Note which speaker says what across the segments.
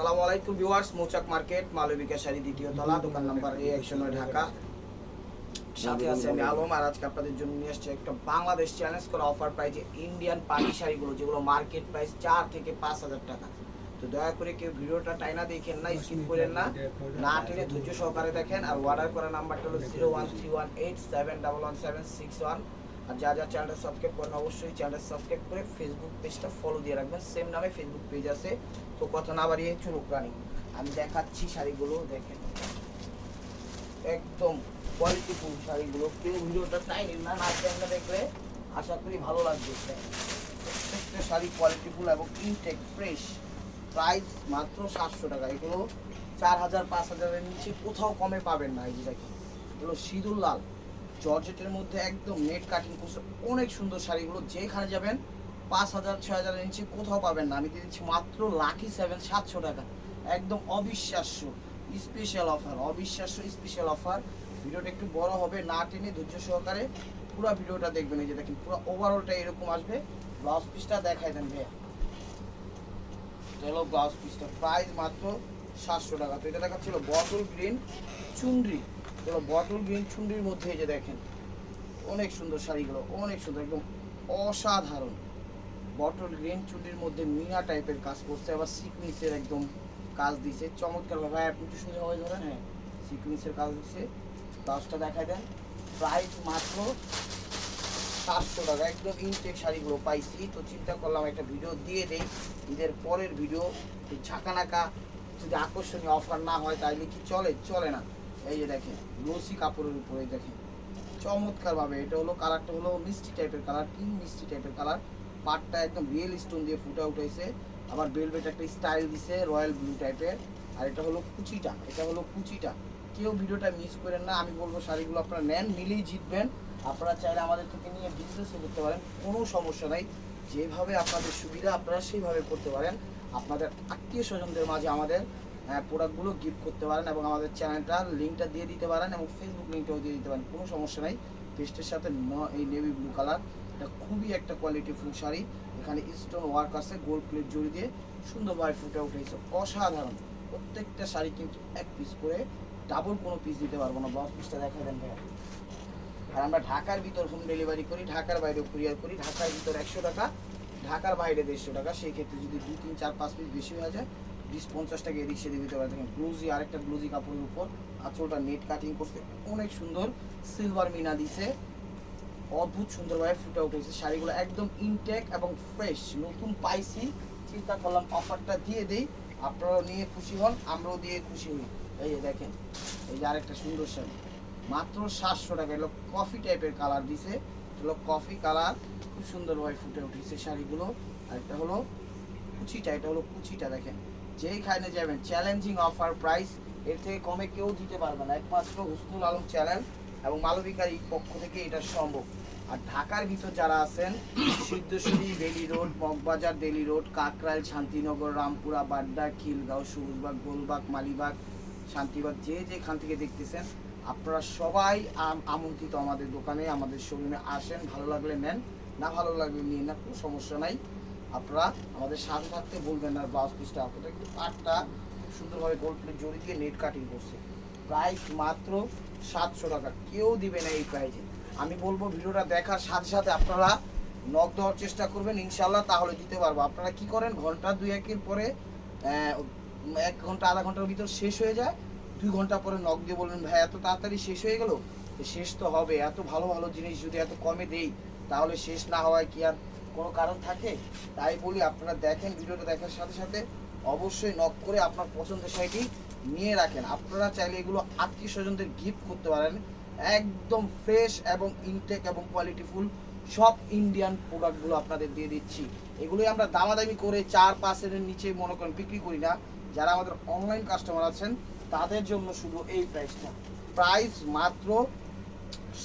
Speaker 1: আসসালামু আলাইকুম viewers Mouchak market Malabika sari দ্বিতীয় তলা দোকান নাম্বার এ একশো নয় ঢাকা। সাথে আছে আমি আলম আর আজকে আপনাদের জন্য নিয়ে আসছি একটা বাংলাদেশ চ্যালেঞ্জ করা অফার প্রাইজে ইন্ডিয়ান পাটি শাড়িগুলো যেগুলো মার্কেট প্রাইস চার থেকে পাঁচ হাজার টাকা। তো দয়া করে কেউ ভিডিওটা টাইনা দেখেন না স্কিপ করেন না। না টেনে ধৈর্য সহকারে দেখেন আর অর্ডার করা নাম্বারটা হলো zero one three one eight seven double one seven six one আর যা যা চ্যানেলটা সাবস্ক্রাইব করেন, অবশ্যই চ্যানেলটা সাবস্ক্রাইব করে ফেসবুক পেজটা ফলো দিয়ে রাখবেন। সেম নামে ফেসবুক পেজ আছে। তো কথা না বাড়িয়ে চুরুক রানি। আমি দেখাচ্ছি শাড়িগুলো, দেখেন। একদম কোয়ালিটিফুল শাড়িগুলো। কেউ ভিডিওটা টাইম না না চ্যানেলে দেখলে আশা করি ভালো লাগবে। প্রত্যেকটা শাড়ি কোয়ালিটিফুল এবং ইনটেক ফ্রেশ প্রাইস মাত্র সাতশো টাকা। এগুলো চার হাজার, পাঁচ হাজারের নিচে কোথাও কমে পাবেন না। এই যে দেখেন, এগুলো সিঁদুর লাল। জর্জেটের মধ্যে একদম নেট কাটিং করছে অনেক সুন্দর শাড়িগুলো, যেখানে যাবেন পাঁচ হাজার, ছয় হাজার নিচে কোথাও পাবেন না। আমি দিয়ে দিচ্ছি মাত্র লাকি সেভেন, সাতশো টাকা। একদম অবিশ্বাস্য স্পেশাল অফার অবিশ্বাস্য স্পেশাল অফার ভিডিওটা একটু বড় হবে, না টেনে ধৈর্য সহকারে পুরো ভিডিওটা দেখবেন। এই যে দেখেন, পুরো ওভারঅলটা এরকম আসবে। ব্লাউজ পিসটা দেখাই দেন ভাইয়া। ব্লাউজ পিসটা প্রাইস মাত্র সাতশো টাকা। তো এটা দেখাচ্ছিল বটল গ্রিন চুনরি। এগুলো বটল গ্রিন চুনরির মধ্যে এই যে দেখেন, অনেক সুন্দর শাড়িগুলো, অনেক সুন্দর, একদম অসাধারণ। বটল গ্রিন চুন্ডির মধ্যে মিনা টাইপের কাজ করছে, আবার সিকুয়েন্সের একদম কাজ দিছে। চমৎকার ভাই, আপনি একটু সোজা হয়ে ধরেন। হ্যাঁ সিকুয়েন্সের কাজ দিছে। ব্লাউজটা দেখাই দেন। প্রাইস মাত্র সাতশো টাকা। একদম ইনটেক শাড়িগুলো পাইছি। তো চিন্তা করলাম একটা ভিডিও দিয়ে দেই। ঈদের পরের ভিডিও ঝাঁকানাকা যদি আকর্ষণীয় অফার না হয়, তাইলে কি চলে? চলে না। এই যে দেখেন লসি কাপড়ের উপরে দেখেন চমৎকার ভাবে এটা হলো কালারটা হলো মিষ্টি টাইপের কালার, কি মিষ্টি টাইপের কালার। পাটটা একদম রিয়েল স্টোন দিয়ে ফুটে উঠেছে। আবার বেলভেট একটা স্টাইল দিছে রয়্যাল ব্লু টাইপের আর এটা হলো কুচিটা, এটা হলো কুচিটা। কেউ ভিডিওটা মিস করেন না, আমি বলব শাড়িগুলো আপনারা নেন নিলেই জিতবেন। আপনারা চাইলে আমাদের থেকে নিয়ে বিজনেসও করতে পারেন, কোনো সমস্যা নাই। যেভাবে আপনাদের সুবিধা, আপনারা সেইভাবে করতে পারেন। আপনাদের আত্মীয় স্বজনদের মাঝে আমাদের প্রোডাক্টগুলো গিফট করতে পারেন এবং আমাদের চ্যানেলটার লিঙ্কটা দিয়ে দিতে পারেন এবং ফেসবুক লিঙ্কটাও দিয়ে দিতে পারেন, কোনো সমস্যা নাই। পেস্টের সাথে এই নেভি ব্লু কালার এটা খুবই একটা কোয়ালিটি ফুল শাড়ি। এখানে স্টোন ওয়ার্ক আছে গোল্ড প্লেট জড়ি দিয়ে সুন্দরভাবে ফুটে উঠেছে। অসাধারণ। প্রত্যেকটা শাড়ি কিন্তু এক পিস করে ডাবল কোনো পিস দিতে পারব না। ব্লাউজ পিসটা দেখা দেন আর আমরা ঢাকার ভিতর হোম ডেলিভারি করি, ঢাকার বাইরেও কুরিয়ার করি। ঢাকার ভিতর একশো টাকা, ঢাকার বাইরে দেড়শো টাকা। সেই ক্ষেত্রে যদি দু, তিন, চার, পাঁচ পিস বেশি হয়ে যায় বিশ পঞ্চাশ টাকা এদিক সেদিক দিতে পারে। দেখেন ব্লুজি আরেকটা ব্লুজি কাপড়ের উপর আঁচলটা নেট কাটিং করতে অনেক সুন্দর সিলভার মিনা দিছে। অদ্ভুত সুন্দরভাবে ফুটে উঠেছে শাড়িগুলো একদম ইনটেক এবং ফ্রেশ নতুন পাইছি, চিন্তা করলাম অফারটা দিয়ে দেই। আপনারাও নিয়ে খুশি হন, আমরাও দিয়ে খুশি হই। এই দেখেন, এই যে আরেকটা সুন্দর শাড়ি। মাত্র সাতশো টাকা এলো কফি টাইপের কালার দিছে। এগুলো কফি কালার খুব সুন্দরভাবে ফুটে উঠেছে শাড়িগুলো। আর হলো কুচিটা, এটা হলো কুচিটা, দেখেন। যেইখানে যাবেন চ্যালেঞ্জিং অফার প্রাইস এর থেকে কমে কেউ দিতে পারবে না। একমাত্র হুসনুল আলম চ্যানেল এবং মালবিকার এই পক্ষ থেকে এটা সম্ভব। আর ঢাকার ভিতর যারা আছেন, সিদ্ধেশ্বরী, বেলি রোড মগবাজার দেলি রোড, কাকরাইল, শান্তিনগর, রামপুরা, বাড্ডা, খিলগাঁও, সবুজবাগ, গোলবাগ, মালিবাগ, শান্তিবাগ, যে যেখান থেকে দেখতেছেন, আপনারা সবাই আম- আমন্ত্রিত আমাদের দোকানে, আমাদের শোরুমে আসেন, ভালো লাগলে নেন, না ভালো লাগলে নিন না কোনো সমস্যা নাই। আপনারা আমাদের সাথে থাকতে বলবেন আর ব্লাউজ পিসটা আপনাদের কিন্তু পাটটা খুব সুন্দরভাবে গোল্ড প্লেট জড়ি দিয়ে নেট কাটিং করছে। প্রাইস মাত্র সাতশো টাকা। কেউ দিবে না এই প্রাইজে আমি বলব ভিডিওটা দেখার সাথে সাথে আপনারা নক দেওয়ার চেষ্টা করবেন ইনশাল্লাহ তাহলে দিতে পারব। আপনারা কি করেন, ঘণ্টা দুই একের পরে এক ঘণ্টা, আধা ঘণ্টার ভিতর শেষ হয়ে যায়। দুই ঘণ্টা পরে নক দিয়ে বলবেন, ভাই, এত তাড়াতাড়ি শেষ হয়ে গেল? শেষ তো হবে। এত ভালো ভালো জিনিস যদি এত কমে দেই, তাহলে শেষ না হওয়ায় কি আর কোনো কারণ থাকে, তাই বলি আপনারা দেখেন, ভিডিওটা দেখার সাথে সাথে অবশ্যই নক করে আপনার পছন্দের শাড়িটি নিয়ে রাখেন। আপনারা চাইলে এগুলো আত্মীয় স্বজনদের গিফট করতে পারেন। একদম ফ্রেশ এবং ইনটেক এবং কোয়ালিটিফুল সব ইন্ডিয়ান প্রোডাক্টগুলো আপনাদের দিয়ে দিচ্ছি। এগুলোই আমরা দামাদামি করে চার পাঁচের নিচে মনে করেন বিক্রি করি না। যারা আমাদের অনলাইন কাস্টমার আছেন, তাদের জন্য শুধু এই প্রাইসটা প্রাইস মাত্র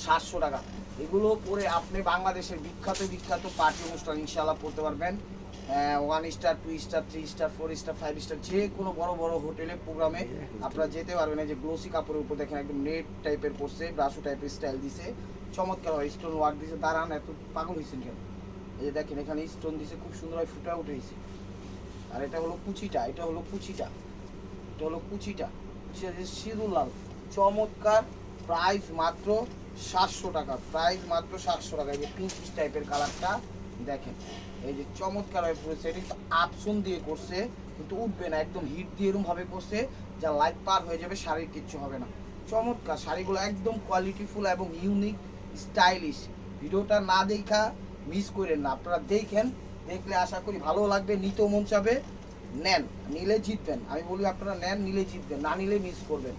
Speaker 1: সাতশো টাকা। এগুলো পরে আপনি বাংলাদেশের বিখ্যাত বিখ্যাত পার্টি অনুষ্ঠান ইনশাল্লাহ পড়তে পারবেন। One star two star three star four star five star যে কোনো বড় বড় হোটেলে, প্রোগ্রামে আপনারা যেতে পারবেন। যে গ্লোসি কাপড়ের উপর দেখেন একদম নেট টাইপের পড়ছে ব্রাশো টাইপের স্টাইল দিছে। চমৎকার হয় স্টোন ওয়ার্ক দিছে। দাঁড়ান, এত পাগল হয়েছেন কেন? এই যে দেখেন, এখানে স্টোন দিছে, খুব সুন্দরভাবে ফুটে উঠেছে। আর এটা হলো কুচিটা, এটা হলো কুচিটা। এটা হলো কুচিটা। সিঁদুর লাল। চমৎকার প্রাইস মাত্র সাতশো টাকা। প্রাইস মাত্র সাতশো টাকা। এই যে পিঙ্কিশ টাইপের কালারটা দেখেন। এই যে চমৎকার হয়ে পড়েছে এটা আপসন দিয়ে করছে, কিন্তু উঠবে না, একদম হিট দিয়ে এরকম ভাবে করছে, যা লাইট পার হয়ে যাবে, শাড়ির কিচ্ছু হবে না। চমৎকার, শাড়িগুলো একদম কোয়ালিটিফুল এবং ইউনিক স্টাইলিশ ভিডিওটা না দেখা মিস করেন না। আপনারা দেখেন, দেখলে আশা করি ভালো লাগবে, নিতেও মন চাবে। নেন, নিলে জিতবেন। আমি বলি আপনারা নেন, নিলে জিতবেন, না নিলে মিস করবেন।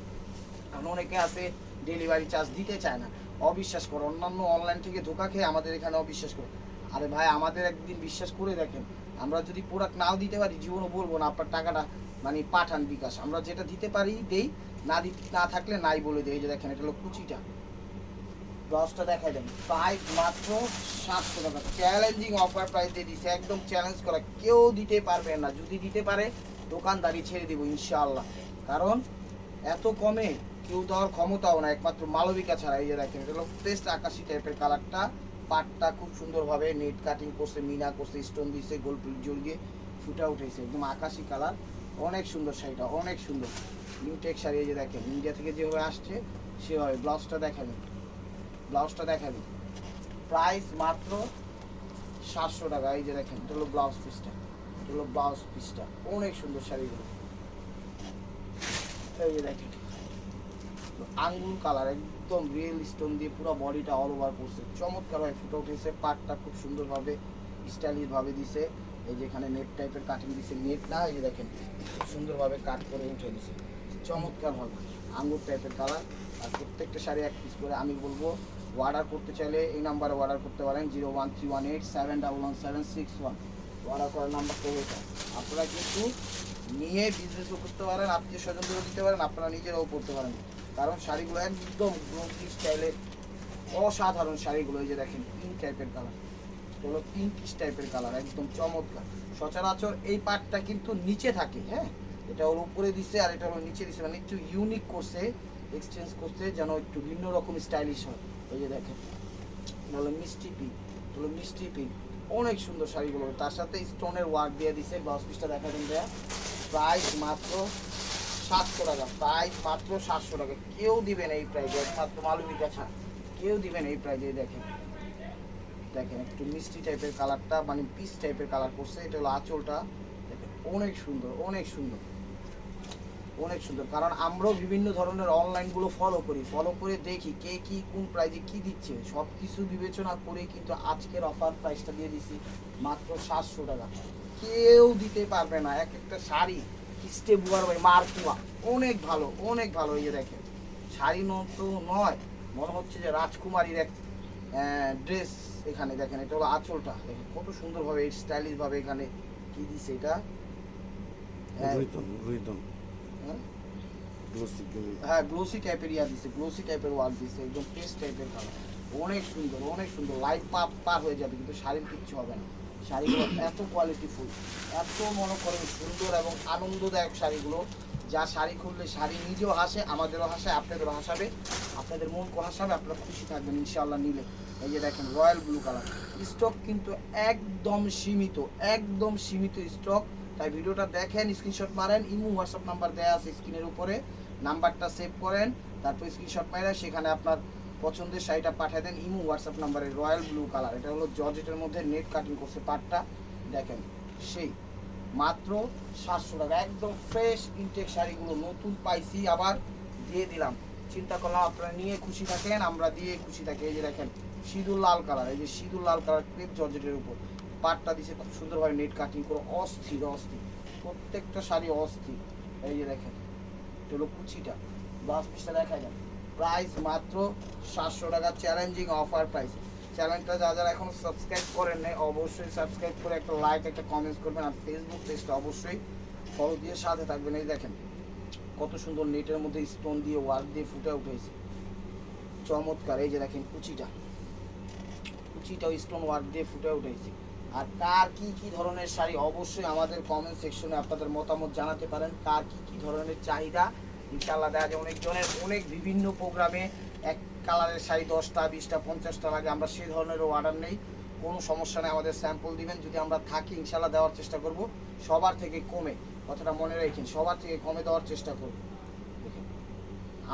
Speaker 1: কারণ অনেকে আছে ডেলিভারি চার্জ দিতে চায় না। অবিশ্বাস করে, অন্যান্য অনলাইন থেকে ধোকা খেয়ে আমাদের এখানে অবিশ্বাস করে। আরে ভাই, আমাদের একদিন বিশ্বাস করে দেখেন, আমরা যদি প্রোডাক্ট নাও দিতে পারি, জীবনও বলব না, আপনার টাকাটা মানে পাঠান বিকাশ। আমরা যেটা দিতে পারি, দেই, না দি, না থাকলে নাই বলে এই যে দেখেন, এটা হলো কুচিটা। ব্লাউজটা দেখাই দেন। প্রাইস মাত্র সাতশো টাকা। চ্যালেঞ্জিং অফার প্রাইস দিয়ে দিচ্ছে একদম চ্যালেঞ্জ করা। কেউ দিতে পারবে না। যদি দিতে পারে, দোকানদারি ছেড়ে দেবো, ইনশাআল্লাহ। কারণ এত কমে কেউ দেওয়ার ক্ষমতাও না, একমাত্র মালবিকা ছাড়া এই যে দেখেন, এটা হলো পেস্ট আকাশি টাইপের কালারটা পাটটা খুব সুন্দরভাবে নেট কাটিং করছে, মিনা করছে স্টোন দিছে, গোল প্লিট জড়িয়ে ফুটা উঠেছে, একদম আকাশি কালার অনেক সুন্দর শাড়িটা, অনেক সুন্দর। নিউটেক শাড়ি এই যে দেখেন ইন্ডিয়া থেকে যেভাবে আসছে, সেভাবে। ব্লাউজটা দেখাবেন ব্লাউজটা দেখাবি। প্রাইস মাত্র সাতশো টাকা, এই যে দেখেন, এটা হলো ব্লাউজ পিসটা এটা হলো ব্লাউজ পিসটা অনেক সুন্দর শাড়িগুলো। এই আঙ্গুর, কালার একদম রিয়েল স্টোন দিয়ে পুরো বডিটা অল ওভার করছে। চমৎকার ভাবে ফুটে উঠেছে, পাটটা খুব সুন্দরভাবে স্টাইলিশ ভাবে দিছে। এই যে এখানে নেট টাইপের কাটিং দিছে নেট না, এই যে দেখেন সুন্দরভাবে কাট করে উঠে দিছে। চমৎকার হবে আঙ্গুর টাইপের কালার আর প্রত্যেকটা শাড়ি এক পিস করে, আমি বলব অর্ডার করতে চাইলে এই নাম্বারে অর্ডার করতে পারেন zero one three one eight seven double one seven six one order করার নাম্বার তো আপনারা কিন্তু নিয়ে বিজনেসও করতে পারেন আত্মীয় স্বজনদেরও দিতে পারেন, আপনারা নিজেরাও পড়তে পারেন। কারণ শাড়িগুলো একদম গ্রোথি স্টাইলের অসাধারণ শাড়িগুলো, এই যে দেখেন পিঙ্ক টাইপের কালার হলো পিঙ্কিশ টাইপের কালার একদম চমৎকার। সচরাচর এই পার্টটা কিন্তু নিচে থাকে হ্যাঁ? এটা ওর উপরে দিছে আর এটা হলো নিচে দিছে মানে একটু ইউনিক করছে এক্সচেঞ্জ করছে, যেন একটু ভিন্ন রকম স্টাইলিশ হয়। এই যে দেখেন হলো মিষ্টি পিঙ্ক হলো মিষ্টি পিঙ্ক অনেক সুন্দর শাড়িগুলো। তার সাথে স্টোনের ওয়ার্ক দিয়ে দিছে ব্লাউজ পিসটা দেখা দেন দেয়া প্রাইস মাত্র সাতশো টাকা প্রাইস মাত্র সাতশো টাকা। কেউ দিবেন এই প্রাইজে একমাত্র মালবিকা ছাড়া কেউ দিবেন এই প্রাইজে দেখেন। দেখেন, একটু মিষ্টি টাইপের কালারটা মানে পিস টাইপের কালার করছে, এটা হলো আঁচলটা। অনেক সুন্দর অনেক সুন্দর। অনেক সুন্দর, কারণ আমরাও বিভিন্ন ধরনের অনলাইনগুলো ফলো করি। ফলো করে দেখি কে কি, কোন প্রাইজে কি দিচ্ছে। সব কিছু বিবেচনা করে কিন্তু আজকের অফার প্রাইসটা দিয়ে দিছি মাত্র সাতশো টাকা। কেউ দিতে পারবে না। এক একটা শাড়ি স্টে বুয়ার ভাই মারকুয়া অনেক ভালো অনেক ভালো এই যে দেখেন। শাড়ি তো নয় মনে হচ্ছে যে রাজকুমারীর এক ড্রেস এখানে দেখেন। এটা হলো আঁচলটা। দেখেন কত সুন্দরভাবে স্টাইলিশ ভাবে এখানে কি দিছে এটা? হ্যাঁ, হ্যাঁ?
Speaker 2: গ্লোসি
Speaker 1: হ্যাঁ টাইপের ইয়া দিছে গ্লোসি টাইপের ওয়ার্ক দিছে একদম পেস্ট টাইপের কালার অনেক সুন্দর অনেক সুন্দর। লাইট পাপ পার হয়ে যাবে কিন্তু শাড়ির কিচ্ছু হবে না। শাড়িগুলো এত কোয়ালিটিফুল এত মনে করেন সুন্দর এবং আনন্দদায়ক শাড়িগুলো। যা শাড়ি খুললে শাড়ি নিজেও হাসে, আমাদেরও হাসে, আপনাদেরও হাসাবে। আপনাদের মন কো হাসাবে, আপনারা খুশি থাকবেন ইনশাআল্লাহ নিলে। এই যে দেখেন রয়্যাল ব্লু কালার স্টক কিন্তু একদম সীমিত একদম সীমিত স্টক তাই ভিডিওটা দেখেন স্ক্রিনশট মারেন, ইমো হোয়াটসঅ্যাপ নাম্বার দেওয়া আছে স্ক্রিনের উপরে। নাম্বারটা সেভ করেন, তারপর স্ক্রিনশট মারেন সেখানে আপনার পছন্দের শাড়িটা পাঠিয়ে দেন ইমো হোয়াটসঅ্যাপ নাম্বারে, রয়্যাল ব্লু কালার। এটা হলো জর্জেটের মধ্যে নেট কাটিং করছে পাটটা। দেখেন, সেই, মাত্র সাতশো টাকা। একদম ফ্রেশ ইনটেক শাড়িগুলো নতুন পাইছি, আবার দিয়ে দিলাম। চিন্তা করলাম আপনারা নিয়ে খুশি থাকেন, আমরা দিয়ে খুশি থাকি। এই যে দেখেন, সিঁদুর লাল কালার, এই যে সিঁদুর লাল কালার ক্রেপ জর্জেটের উপর। পাটটা দিছে খুব সুন্দরভাবে নেট কাটিং করে, অস্থির অস্থির। প্রত্যেকটা শাড়ি অস্থির। এই যে দেখেন, এটা হলো কুচিটা। ব্লাউজ পিসটা দেখা যায় প্রাইস মাত্র সাতশো টাকা চ্যালেঞ্জিং অফার প্রাইস চ্যানেলটা যা যারা এখন সাবস্ক্রাইব করেন নাই, অবশ্যই সাবস্ক্রাইব করে একটা লাইক একটা কমেন্টস করবেন। আর ফেসবুক পেজটা অবশ্যই ফলো দিয়ে সাথে থাকবেন। এই দেখেন, কত সুন্দর নেটের মধ্যে স্টোন দিয়ে ওয়ার্ক দিয়ে ফুটে উঠেছে। চমৎকার, এই যে দেখেন কুচিটা। কুচিটা স্টোন ওয়ার্ক দিয়ে ফুটে উঠেছে। আর কার কি কি ধরনের শাড়ি, অবশ্যই আমাদের কমেন্ট সেকশনে আপনাদের মতামত জানাতে পারেন। কার কি কি ধরনের চাহিদা ইনশাল্লাহ দেখা যায় অনেকজনের অনেক বিভিন্ন প্রোগ্রামে এক কালারের শাড়ি দশটা, বিশটা, পঞ্চাশটা লাগে। আমরা সেই ধরনের অর্ডার নেই। কোনো সমস্যা নেই, আমাদের স্যাম্পল দিবেন। যদি আমরা থাকি ইনশাল্লাহ দেওয়ার চেষ্টা করব। সবার থেকে কমে, কথাটা মনে রাখেন, সবার থেকে কমে দেওয়ার চেষ্টা করব।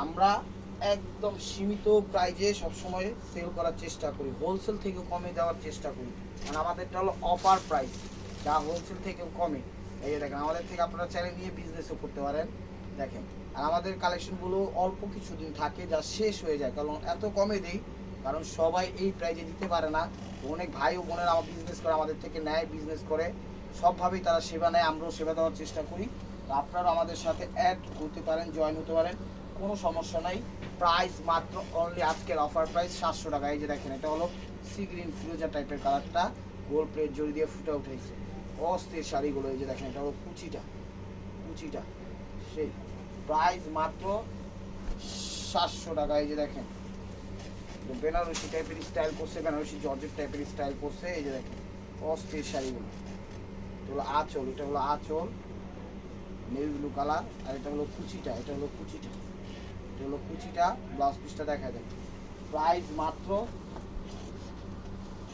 Speaker 1: আমরা একদম সীমিত প্রাইজে সবসময় সেল করার চেষ্টা করি। হোলসেল থেকে কমে দেওয়ার চেষ্টা করি। কারণ আমাদেরটা হলো অফার প্রাইস যা হোলসেল থেকেও কমে। এই দেখেন, আমাদের থেকে আপনারা চাইলে নিয়ে বিজনেসও করতে পারেন। দেখেন, আর আমাদের কালেকশনগুলো অল্প কিছুদিন থাকে, যা শেষ হয়ে যায়। কারণ এত কমে দিই, কারণ সবাই এই প্রাইজে দিতে পারে না। অনেক ভাই ও বোনেরা আমার বিজনেস করে, আমাদের থেকে নেয় বিজনেস করে। সবভাবেই তারা সেবা নেয়, আমরাও সেবা দেওয়ার চেষ্টা করি। তো আপনারা আমাদের সাথে অ্যাড করতে পারেন জয়েন হতে পারেন, কোনো সমস্যা নাই। প্রাইস মাত্র অনলি আজকের অফার প্রাইস সাতশো টাকা। এই যে দেখেন, এটা হলো সি গ্রিন ফিরোজা টাইপের কালারটা গোল প্লেট জড়ি দিয়ে ফুটে উঠেছে। অস্থির শাড়িগুলো, এই যে দেখেন, এটা হলো কুচিটা। কুচিটা। সেই প্রাইস মাত্র সাতশো টাকা। এই যে দেখেন বেনারসি টাইপের স্টাইল করছে, বেনারসি জর্জেট টাইপের স্টাইল করছে, এই যে দেখেন, অস্থির শাড়িগুলো। এটা হলো আঁচল, এটা হলো আঁচল নেভি ব্লু কালার আর এটা হলো কুচিটা, এটা হলো কুচিটা। এটা হলো কুচিটা ব্লাউজ পিসটা দেখা যায় প্রাইস মাত্র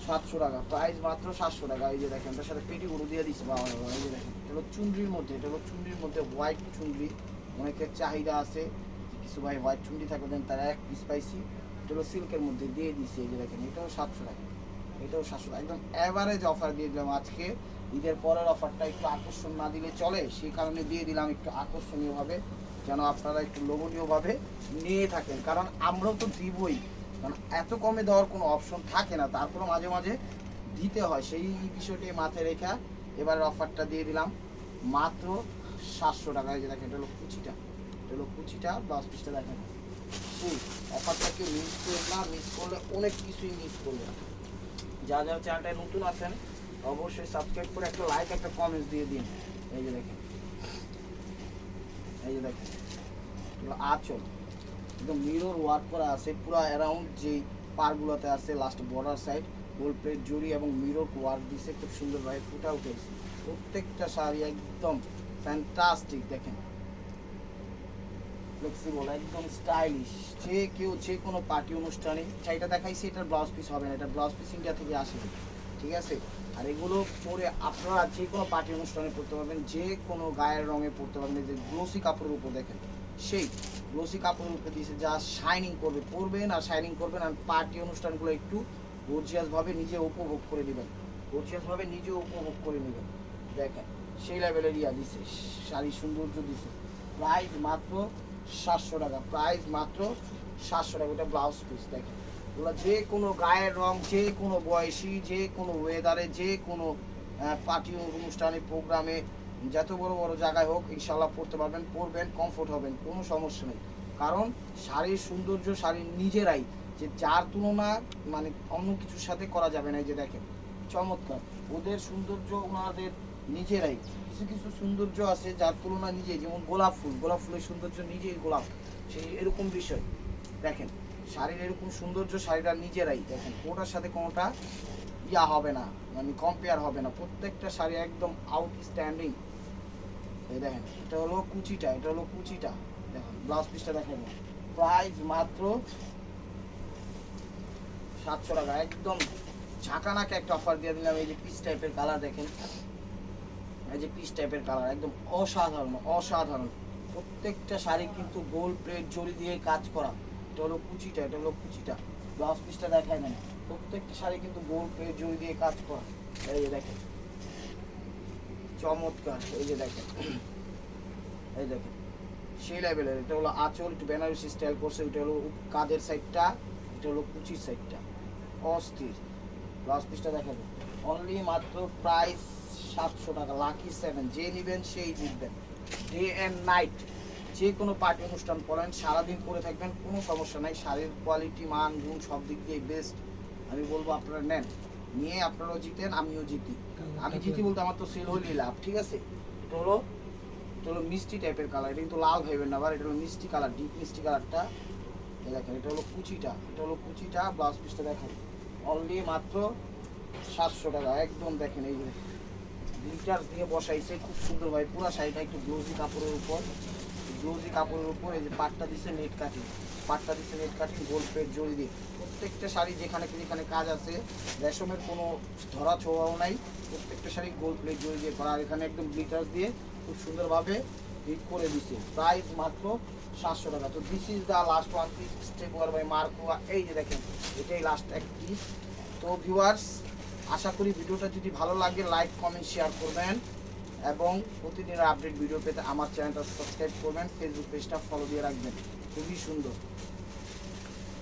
Speaker 1: সাতশো টাকা প্রাইস মাত্র সাতশো টাকা। এই যে দেখেন, তার সাথে পেটি গুঁড়ো দিয়ে দিচ্ছে বাবা এই যে দেখেন, এটা হলো মধ্যে, এটা হলো চুনরির মধ্যে হোয়াইট চুনরি। অনেকের চাহিদা আছে কিছু ভাই হোয়াইট চুনরি থাকবে দেন তারা এক পিস পাইছি। এটা হলো সিল্কের মধ্যে দিয়ে দিচ্ছে এই যে দেখেন, এটাও সাতশো টাকা, এটাও সাতশো টাকা। একদম অ্যাভারেজ অফার দিয়ে দিলাম আজকে। ঈদের পরের অফারটা একটু আকর্ষণ না দিলে চলে, সেই কারণে দিয়ে দিলাম একটু আকর্ষণীয়ভাবে, যেন আপনারা একটু লোভনীয়ভাবে নিয়ে থাকেন। কারণ আমরাও তো দিবই। কারণ এত কমে দেওয়ার কোনো অপশন থাকে না। তারপরে মাঝে মাঝে দিতে হয়। সেই বিষয়টি মাথায় রেখা এবারের অফারটা দিয়ে দিলাম। মাত্র সাতশো টাকা। এই যে দেখেন, এটা হলো কুচিটা। এটা হলো কুচিটা ব্লাউজ পিসটা দেখেন। সেই অফারটা কেউ মিস করবে না। মিস করলে অনেক কিছুই মিস করবে যা যা চ্যানেলটায় নতুন আছেন, অবশ্যই সাবস্ক্রাইব করে একটা লাইক একটা কমেন্ট দিয়ে দিন। এই যে দেখেন। এই যে দেখেন। আঁচল। একদম মিরর ওয়ার্ক করা আছে, পুরো অ্যারাউন্ড যে পারগুলোতে আছে last border side gold plate zari এবং মিরর ওয়ার্ক দিছে, খুব সুন্দরভাবে ফুটা উঠেছে প্রত্যেকটা শাড়ি একদম ফ্যান্টাস্টিক দেখেন। ফ্লেক্সিবল একদম স্টাইলিশ যে কেউ যে কোনো পার্টি অনুষ্ঠানে শাড়িটা দেখাইছি, এটার ব্লাউজ পিস হবে না, এটা ব্লাউজ পিস ইন্ডিয়া থেকে আসে। ঠিক আছে? আর এগুলো পরে আপনারা যে কোনো পার্টি অনুষ্ঠানে পড়তে পারবেন, যে কোনো গায়ের রঙে পড়তে পারবেন যে গ্লোসি কাপড়ের উপর দেখেন সেই গ্লোসি কাপড়ের উপর দিয়েছে যা শাইনিং করবে পরবেন আর শাইনিং করবেন আর পার্টি অনুষ্ঠানগুলো একটু গর্জিয়াসভাবে নিজে উপভোগ করে নেবেন। গর্জিয়াসভাবে নিজে উপভোগ করে নেবেন। দেখেন, সেই লেভেলের ইয়া দিছে শাড়ি সৌন্দর্য দিছে। প্রাইস মাত্র সাতশো টাকা প্রাইস মাত্র সাতশো টাকা, ওটা ব্লাউজ পিস দেখেন। ওগুলো যে কোনো গায়ের রং, যে কোনো বয়সী, যে কোনো ওয়েদারে যে কোনো পার্টি অনুষ্ঠানে প্রোগ্রামে যত বড় বড় জায়গায় হোক ইনশাল্লাহ পড়তে পারবেন পরবেন কমফোর্ট হবেন, কোনো সমস্যা নেই। কারণ শাড়ির সৌন্দর্য, শাড়ির নিজেরাই, যে যার তুলনা মানে অন্য কিছুর সাথে করা যাবে না যে দেখেন, চমৎকার। ওদের সৌন্দর্য ওনাদের নিজেরাই। কিছু কিছু সৌন্দর্য আছে যার তুলনা নিজেই, যেমন গোলাপ ফুল। গোলাপ ফুলের সৌন্দর্য নিজেই গোলাপ। সেই এরকম বিষয়। দেখেন, শাড়ির এরকম সৌন্দর্য শাড়িটা নিজেরাই। দেখেন কোনোটার সাথে কোনোটা ইয়া হবে না মানে কম্পেয়ার হবে না। প্রত্যেকটা শাড়ি একদম আউটস্ট্যান্ডিং দেখেন, এটা হলো কুচিটা, এটা হলো কুচিটা। দেখেন ব্লাউজ পিসটা দেখেন। প্রাইস মাত্র সাতশো টাকা, একদম ঝাঁকানাকে একটা অফার দিয়ে দিলাম। এই যে পিস টাইপের কালার দেখেন। এই যে পিস টাইপের কালার একদম অসাধারণ অসাধারণ। প্রত্যেকটা শাড়ি কিন্তু গোল প্লেট জড়ি দিয়ে কাজ করা। এটা হলো কুচিটা, এটা হলো কুচিটা। ব্লাউজ পিসটা দেখায় না প্রত্যেকটা শাড়ি কিন্তু গোল প্লেট জড়ি দিয়ে কাজ করা। এই দেখেন। চমৎকার। এই যে দেখেন। এই দেখেন। সেই লেভেলের এটা হলো আঁচল, একটু বেনারসি স্টাইল করছে, এটা হলো কাঁধের সাইডটা এটা হলো কুচির সাইডটা অস্থির। ব্লাউজ পিসটা দেখাবেন অনলি মাত্র প্রাইস সাতশো টাকা লাকি সেভেন যে নেবেন, সেই জিতবেন ডে অ্যান্ড নাইট যে কোনো পার্টি অনুষ্ঠান করেন, সারাদিন করে থাকবেন, কোনো সমস্যা নাই। শাড়ির কোয়ালিটি মান, গুণ, সব দিক দিয়ে বেস্ট আমি বলব আপনারা নেন। নিয়ে আপনারাও জিতেন, আমিও জিতি। আমি জিতি বলতে আমার তো সেল হলেই লাভ, ঠিক আছে? এটা হলো এটা হলো মিষ্টি টাইপের কালার এটা কিন্তু লাল ভাইবেন না আবার, এটা হলো মিষ্টি কালার ডিপ মিষ্টি কালারটা দেখেন, এটা হলো কুচিটা, এটা হলো কুচিটা ব্লাউজ পিসটা দেখেন। অনলি মাত্র সাতশো টাকা, একদম দেখেন এই গ্লিটার দিয়ে বসাইছে, খুব সুন্দর ভাই, পুরো শাড়িটা একটু গ্লোজি কাপড়ের উপর। গ্লোজি কাপড়ের উপর এই যে পাটটা দিছে নেট কাটি পাটটা দিচ্ছে net cutting, gold plate zari প্রত্যেকটা শাড়ি যেখানে যেখানে কাজ আছে, রেশমের কোনো ধরা ছোঁয়াও নাই। প্রত্যেকটা শাড়ি গোল প্লেট জড়ি দিয়ে করা। আর এখানে একদম গ্লিটার দিয়ে খুব সুন্দরভাবে হিট করে দিচ্ছে। প্রাইস মাত্র সাতশো টাকা। তো this is the last one piece step wear by Marco এই যে দেখেন, এটাই লাস্ট এক পিস তো ভিউয়ার্স আশা করি ভিডিওটা যদি ভালো লাগে লাইক কমেন্ট শেয়ার করবেন। এবং প্রতিদিনের আপডেট ভিডিও পেতে আমার চ্যানেলটা সাবস্ক্রাইব করবেন ফেসবুক পেজটা ফলো দিয়ে রাখবেন। খুবই সুন্দর।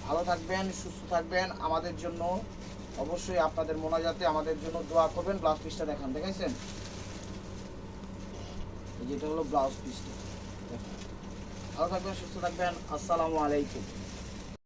Speaker 1: ভালো থাকবেন, সুস্থ থাকবেন। আমাদের জন্য অবশ্যই আপনাদের মোনাজাতে আমাদের জন্য দোয়া করবেন ব্লাউজ পিসটা দেখান, দেখাইছেন? যেটা হলো ব্লাউজ পিসটা ভালো থাকবেন, সুস্থ থাকবেন। আসসালামু আলাইকুম।